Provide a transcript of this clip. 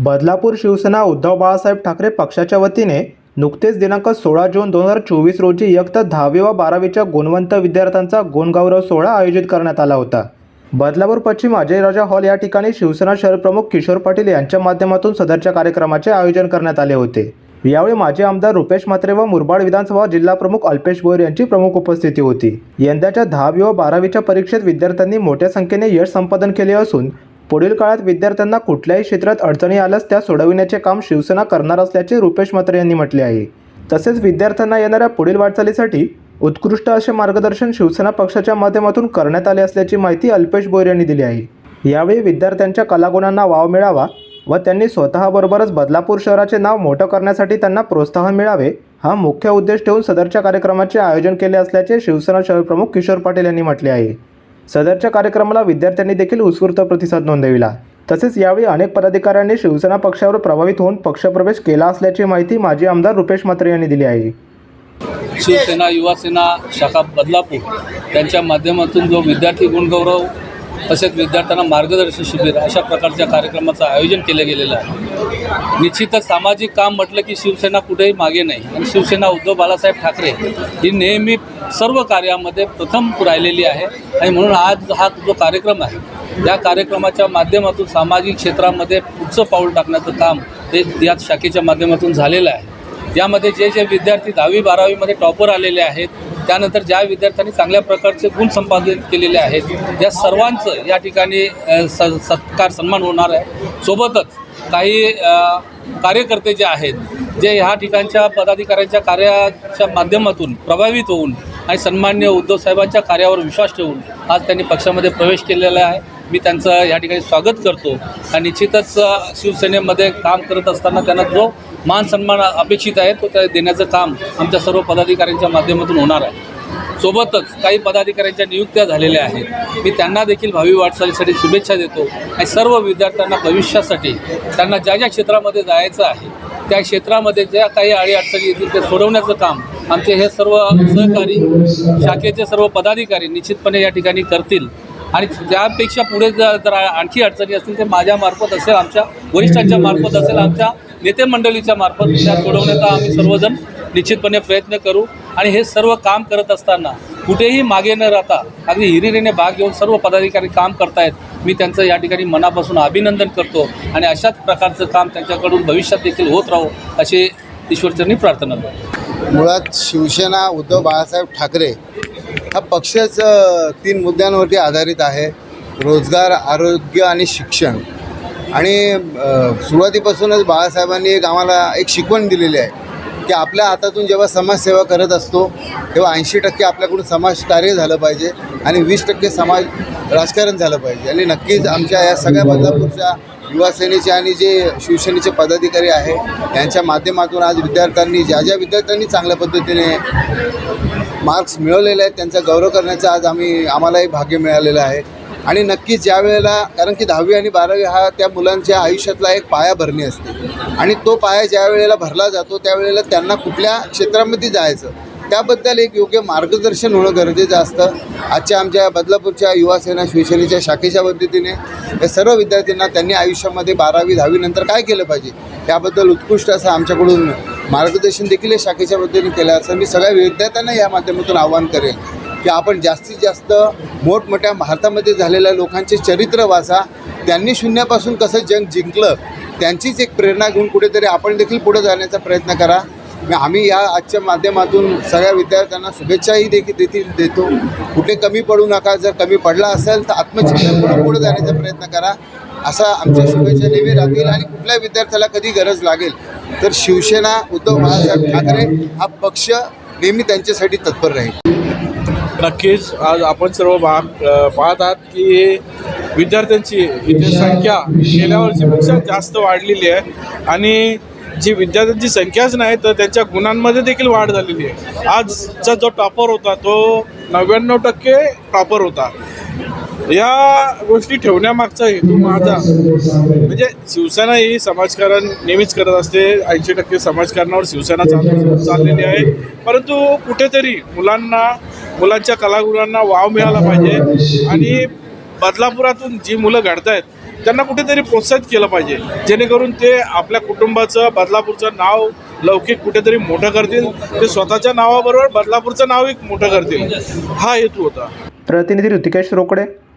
बदलापूर शिवसेना उद्धव बाळासाहेब ठाकरे पक्षाच्या वतीने नुकतेच दिनांक सोळा जून दोन हजार चोवीस रोजी इयत्ता दहावी व बारावीच्या गुणवंत विद्यार्थ्यांचा गुणगौरव सोहळा आयोजित करण्यात आला होता. बदलापूर पश्चिम अजयराजा हॉल या ठिकाणी शिवसेना शहरप्रमुख किशोर पाटील यांच्या माध्यमातून सदरच्या कार्यक्रमाचे आयोजन करण्यात आले होते. यावेळी माजी आमदार रुपेश म्हात्रे व मुरबाड विधानसभा जिल्हा प्रमुख अल्पेश बोर यांची प्रमुख उपस्थिती होती. यंदाच्या दहावी व बारावीच्या परीक्षेत विद्यार्थ्यांनी मोठ्या संख्येने यश संपादन केले असून पुढील काळात विद्यार्थ्यांना कुठल्याही क्षेत्रात अडचणी आल्यास त्या सोडविण्याचे काम शिवसेना करणार असल्याचे रुपेश म्हात्रे यांनी म्हटले आहे. तसेच विद्यार्थ्यांना येणाऱ्या पुढील वाटचालीसाठी उत्कृष्ट असे मार्गदर्शन शिवसेना पक्षाच्या माध्यमातून करण्यात आले असल्याची माहिती अल्पेश बोयर यांनी दिली आहे. यावेळी विद्यार्थ्यांच्या कलागुणांना वाव मिळावा व त्यांनी स्वतःबरोबरच बदलापूर शहराचे नाव मोठं करण्यासाठी त्यांना प्रोत्साहन मिळावे हा मुख्य उद्देश ठेवून सदरच्या कार्यक्रमाचे आयोजन केले असल्याचे शिवसेना शहरप्रमुख किशोर पाटील यांनी म्हटले आहे. सदरच्या कार्यक्रमाला विद्यार्थ्यांनी देखील उत्स्फूर्त प्रतिसाद नोंदविला. तसेच यावेळी अनेक पदाधिकाऱ्यांनी शिवसेना पक्षावर प्रभावित होऊन पक्षप्रवेश केला असल्याची माहिती माजी आमदार रुपेश म्हात्रे यांनी दिली आहे. शिवसेना युवासेना शाखा बदलापूर त्यांच्या माध्यमातून जो विद्यार्थी गुणगौरव तसेच विद्यार्थ्यांना मार्गदर्शन शिबिर अशा प्रकारच्या कार्यक्रमाचं आयोजन केलं गेलेलं आहे. निश्चितच सामाजिक काम म्हटलं की शिवसेना कुठेही मागे नाही. आणि शिवसेना उद्धव बाळासाहेब ठाकरे ही नेहमी सर्व कार्यामध्ये प्रथम राहिलेली आहे. आणि म्हणून आज हा जो कार्यक्रम आहे या कार्यक्रमाच्या माध्यमातून सामाजिक क्षेत्रामध्ये पुढचं पाऊल टाकण्याचं काम हे या शाखेच्या माध्यमातून झालेलं आहे. यामध्ये जे जे विद्यार्थी दहावी बारावीमध्ये टॉपर आलेले आहेत त्यानंतर ज्या विद्यार्थ्यांनी चांगल्या प्रकारचे गुण संपादित केलेले आहेत या सर्वांचं या ठिकाणी स सत्कार सन्मान होणार आहे. सोबतच काही कार्यकर्ते जे आहेत जे ह्या ठिकाणच्या पदाधिकाऱ्यांच्या कार्याच्या माध्यमातून प्रभावित होऊन आणि सन्मान्य उद्धव साहेबांच्या कार्यावर विश्वास ठेवून आज त्यांनी पक्षामध्ये प्रवेश केलेला आहे. मी त्यांचं या ठिकाणी स्वागत करतो आणि निश्चितच शिवसेनेमध्ये काम करत असताना त्यांना जो मान सन्मान अपेक्षित आहे तो त्या देण्याचं काम आमच्या सर्व पदाधिकाऱ्यांच्या माध्यमातून होणार आहे. सोबतच काही पदाधिकाऱ्यांच्या नियुक्त्या झालेल्या आहेत. मी त्यांना देखील भावी वाटचालीसाठी शुभेच्छा देतो आणि सर्व विद्यार्थ्यांना भविष्यासाठी त्यांना ज्या ज्या क्षेत्रामध्ये जायचं आहे त्या क्षेत्रामध्ये ज्या काही अडीअडचणी येतील ते सोडवण्याचं काम आमचे हे सर्व सहकारी शाखेचे सर्व पदाधिकारी निश्चितपणे या ठिकाणी करतील. आणि त्यापेक्षा पुढे जर जर आणखी अडचणी असतील ते माझ्या मार्फत असेल आमच्या वरिष्ठांच्या मार्फत असेल आमच्या नेते मंडळीच्या मार्फत त्या सोडवण्याचा आम्ही सर्वजण निश्चितपणे प्रयत्न करू. आणि हे सर्व काम करत असताना कुठेही मागे न राहता अगदी हिरिरीने भाग घेऊन सर्व पदाधिकारी काम करतायत. मी त्यांचं या ठिकाणी मनापासून अभिनंदन करतो आणि अशाच प्रकारचं काम त्यांच्याकडून भविष्यात देखील होत राहो अशी ईश्वरचरणी प्रार्थना करतो. मुळात शिवसेना उद्धव बाळासाहेब ठाकरे हा पक्षच तीन मुद्द्यांवरती आधारित आहे. रोजगार आरोग्य आणि शिक्षण. आणि सुरुवातीपासूनच बाळासाहेबांनी एक आम्हाला एक शिकवण दिलेली आहे. की आपल्या हातातून जेव्हा समाजसेवा करत असतो तेव्हा ऐंशी टक्के आपल्याकडून समाजकार्य झालं पाहिजे आणि वीस टक्के समाज राजकारण झालं पाहिजे. आणि नक्कीच आमच्या या सगळ्या बदलापूरच्या युवासेनेचे आणि जे शिवसेनेचे पदाधिकारी आहे यांच्या माध्यमातून आज विद्यार्थ्यांनी ज्या ज्या विद्यार्थ्यांनी चांगल्या पद्धतीने मार्क्स मिळवलेले आहेत त्यांचा गौरव करण्याचं आज आम्ही आम्हालाही भाग्य मिळालेलं आहे. आणि नक्कीच ज्या वेळेला कारण की दहावी आणि बारावी हा त्या मुलांच्या आयुष्यातला एक पाया भरणी असते. आणि तो पाया ज्या वेळेला भरला जातो त्यावेळेला त्यांना कुठल्या क्षेत्रामध्ये जायचं त्याबद्दल एक योग्य मार्गदर्शन होणं गरजेचं असतं. आजच्या आमच्या बदलापूरच्या युवासेना शिवसेनेच्या शाखेच्या पद्धतीने या सर्व विद्यार्थ्यांना त्यांनी आयुष्यामध्ये बारावी दहावीनंतर काय केलं पाहिजे त्याबद्दल उत्कृष्ट असं आमच्याकडून मार्गदर्शन देखील या शाखेच्या पद्धतीने केलं असं मी सगळ्या विद्यार्थ्यांना या माध्यमातून आवाहन करेल. की आपण जास्तीत जास्त मोठमोठ्या भारतामध्ये झालेल्या लोकांचे चरित्र वाचा. त्यांनी शून्यापासून कसं जग जिंकलं त्यांचीच एक प्रेरणा घेऊन कुठेतरी आपण देखील पुढे जाण्याचा प्रयत्न करा. आम्ही या आजच्या माध्यमातून सगळ्या विद्यार्थ्यांना शुभेच्छाही देखील देखील देतो. कुठे कमी पडू नका. जर कमी पडला असेल तर आत्मचिंतन करून पुढे जाण्याचा प्रयत्न करा. असा आमच्या शुभेच्छा नेहमी राहतील आणि कुठल्या विद्यार्थ्याला कधी गरज लागेल. तर शिवसेना उद्धव बाळासाहेब ठाकरे हा पक्ष नेहमी त्यांच्यासाठी तत्पर राहील. नक्कीच. आज आपण सर्व भाग पाहत आहात की विद्यार्थ्यांची इथे संख्या गेल्या वर्षीपेक्षा जास्त वाढलेली आहे. आणि जी विद्यार्थ्यांची संख्याच नाही तर त्यांच्या गुणांमध्ये देखील वाढ झालेली आहे. आजचा जो टॉपर होता तो नव्याण्णव टक्के टॉपर होता. या गोष्टी ठेवण्यामागचा हेतू माझा म्हणजे शिवसेना ही समाजकारण नेहमीच करत असते. ऐंशी टक्के समाजकारणावर शिवसेना चाल चाललेली आहे. परंतु कुठेतरी मुलांना मुलांच्या कलागुणांना वाव मिळाला पाहिजे आणि बदलापुरातून जी मुलं घडत आहेत त्यांना कुठेतरी प्रोत्साहित केलं पाहिजे. जेणेकरून ते आपल्या कुटुंबाचं बदलापूरचं नाव लौकिक कुठेतरी मोठं करतील. ते स्वतःच्या नावाबरोबर बदलापूरचं नाव एक मोठं करतील. हा हेतू होता. प्रतिनिधी ऋतिकेश रोकडे.